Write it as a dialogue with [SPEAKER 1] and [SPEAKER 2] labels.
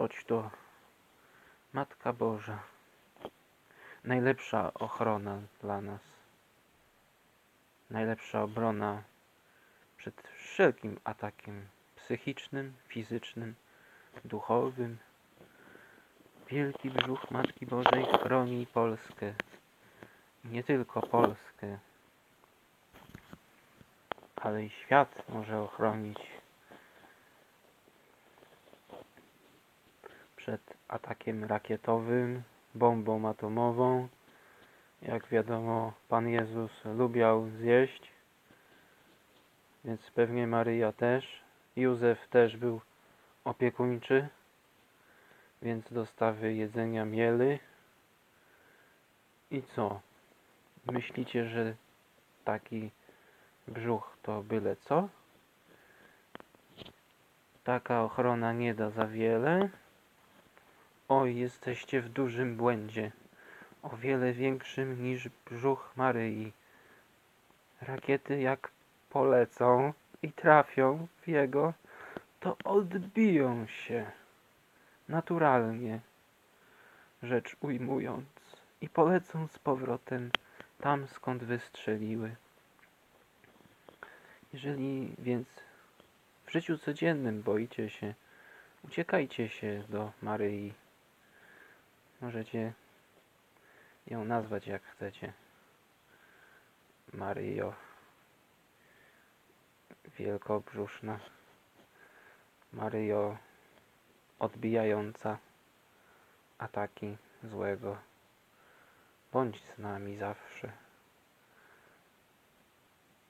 [SPEAKER 1] toć to Matka Boża. Najlepsza ochrona dla nas. Najlepsza obrona przed wszelkim atakiem psychicznym, fizycznym, duchowym. Wielki brzuch Matki Bożej chroni Polskę. Nie tylko Polskę, ale i świat może ochronić przed atakiem rakietowym, bombą atomową. Jak wiadomo, Pan Jezus lubiał zjeść, więc pewnie Maryja też. Józef też był opiekuńczy, więc dostawy jedzenia mieli. I co? Myślicie, że taki brzuch to byle co? Taka ochrona nie da za wiele. Oj, jesteście w dużym błędzie. O wiele większym niż brzuch Maryi. Rakiety jak polecą i trafią w jego, to odbiją się naturalnie, rzecz ujmując, i polecą z powrotem tam, skąd wystrzeliły. Jeżeli więc w życiu codziennym boicie się, uciekajcie się do Maryi. Możecie ją nazwać jak chcecie. Maryjo. Wielkobrzuszna. Maryjo odbijająca ataki złego. Bądź z nami zawsze.